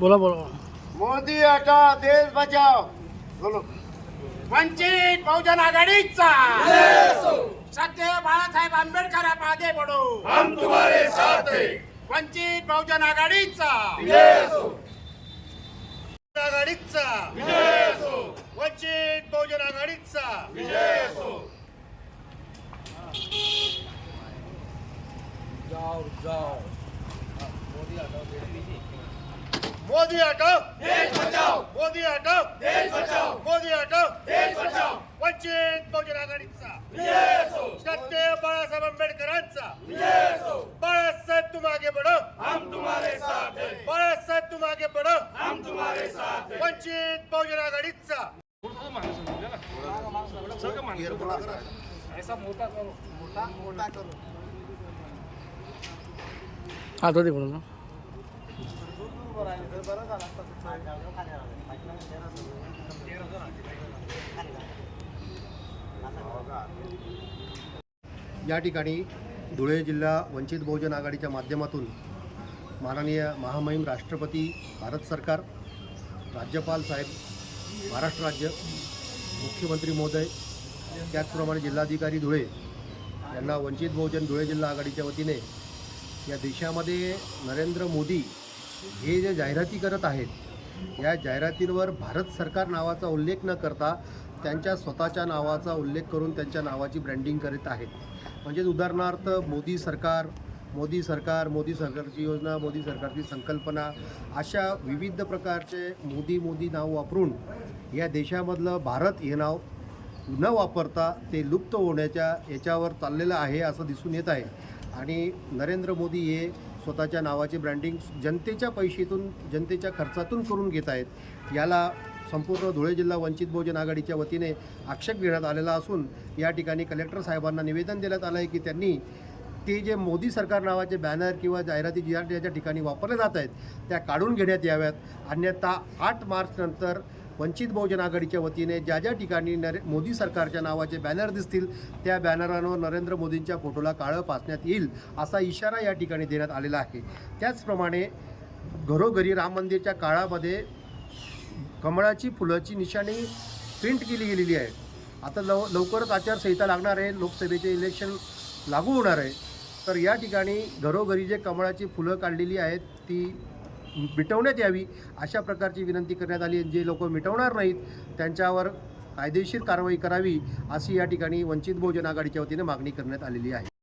बोला बोला मोदी हटा देश बचाव. बोलो. वंचित बहुजन आघाडीचा. सत्य बाळासाहेब आंबेडकर मागे पडो हम तुम्हारे साथ हैं. वंचित बहुजन आघाडीचा. आघाडीचा. वंचित बहुजन आघाडीचा. मोदी हटाओ देश बचाओ. मोदी हटाओ देश बचाओ. मोदी हटाओ देश बचाओ. वंचित बहुजन आघाडीचा. सत्य बाळासाहेब आंबेडकरांचा. बाळासाहेब तुम आगे बढ़ो हम तुम्हारे साथ हैं. बाळासाहेब तुम आगे बढ़ो हम तुम्हारे साथ हैं. वंचित बहुजन आघाडीचा. आता ते बोला या ठिकाणी धुळे जिल्हा वंचित बहुजन आघाडीच्या माध्यमातून माननीय महामहिम राष्ट्रपती भारत सरकार राज्यपाल साहेब महाराष्ट्र राज्य मुख्यमंत्री महोदय त्याचप्रमाणे जिल्हाधिकारी धुळे यांना वंचित बहुजन धुळे जिल्हा आघाडीच्या वतीने या देशामध्ये नरेंद्र मोदी हे जे जाहिराती करत आहेत या जाहिरातींवर भारत सरकार नावाचा उल्लेख न करता त्यांच्या स्वतःच्या नावाचा उल्लेख करून त्यांच्या नावाची ब्रँडिंग करीत आहेत. म्हणजेच उदाहरणार्थ मोदी सरकार मोदी सरकार मोदी सरकारची योजना मोदी सरकारची संकल्पना अशा विविध प्रकारचे मोदी मोदी नाव वापरून या देशामधलं भारत हे नाव न वापरता ते लुप्त होण्याच्या याच्यावर चाललेलं आहे असं दिसून येत आहे. आणि नरेंद्र मोदी हे स्वतःच्या नावाचे ब्रँडिंग जनतेच्या पैशातून जनतेच्या खर्चातून करून घेत आहेत. याला संपूर्ण धुळे जिल्हा वंचित बहुजन आघाडीच्या वतीने आक्षेप घेण्यात आलेला असून या ठिकाणी कलेक्टर साहेबांना निवेदन देण्यात आलं आहे की त्यांनी ते जे मोदी सरकार नावाचे बॅनर किंवा जाहिराती ज्या ज्या ठिकाणी वापरल्या जात आहेत त्या काढून घेण्यात याव्यात. अन्यथा आठ मार्चनंतर वंचित बहुजन आघाडीच्या वतीने ज्या ज्या ठिकाणी नरे मोदी सरकारच्या नावाचे बॅनर दिसतील त्या बॅनरांवर नरेंद्र मोदींच्या फोटोला काळं पाचण्यात येईल असा इशारा या ठिकाणी देण्यात आलेला आहे. त्याचप्रमाणे घरोघरी राम मंदिरच्या काळामध्ये कमळाची फुलाची निशाणी प्रिंट केली गेलेली आहे. आता लव लवकरच आचारसंहिता लागणार आहे लोकसभेचे इलेक्शन लागू होणार आहे. तर या ठिकाणी घरोघरी जे कमळाची फुलं काढलेली आहेत ती मिटवण्यात यावी अशा प्रकारची विनंती करण्यात आली जे लोक मिटवणार नाहीत त्यांच्यावर कायदेशीर कारवाई करावी अशी या ठिकाणी वंचित बहुजन आघाडीच्या वतीने मागणी करण्यात आलेली आहे.